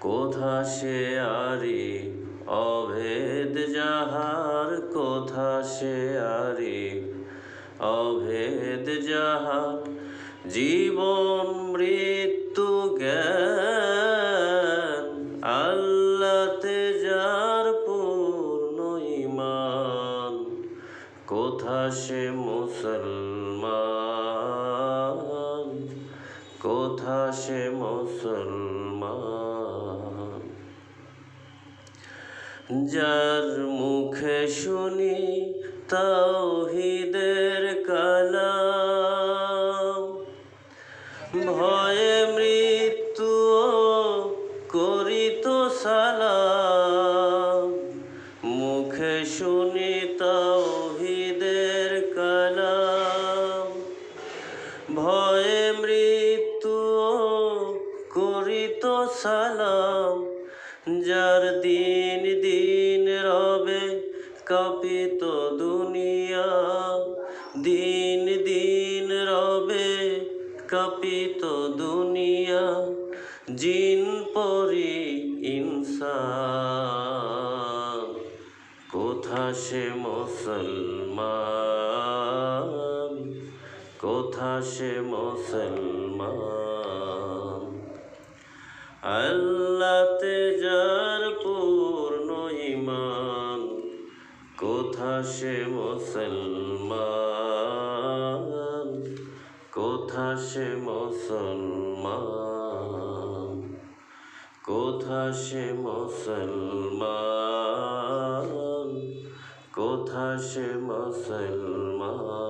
কোথা সে আরি অভেদ যাহার, কোথা সে আরি অভেদ যাহার। জীবন, মৃত্যু, জ্ঞান, আল্লাতে যার পূর্ণ ইমান কোথা সে মুসলমান? কোথা সে মুসলমান। যার মুখে শুনি তাওহিদের কালাম, ভয়ে মৃত্যু করিত সালাম। মুখে শুনি তাওহিদের করিত সালাম, যার দিন দিন রবে কাঁপিত দুনিয়া। দিন দিন রবে কাঁপিত দুনিয়া, জিন পরি ইনসান। কোথা সে মুসলমান, কোথা সে মুসলমান? আল্লাতে যার পূর্ণ ইমান কোথা সে মুসলমান, কোথা সে মুসলমান, কোথা সে মুসলমান, কোথা সে মুসলমান।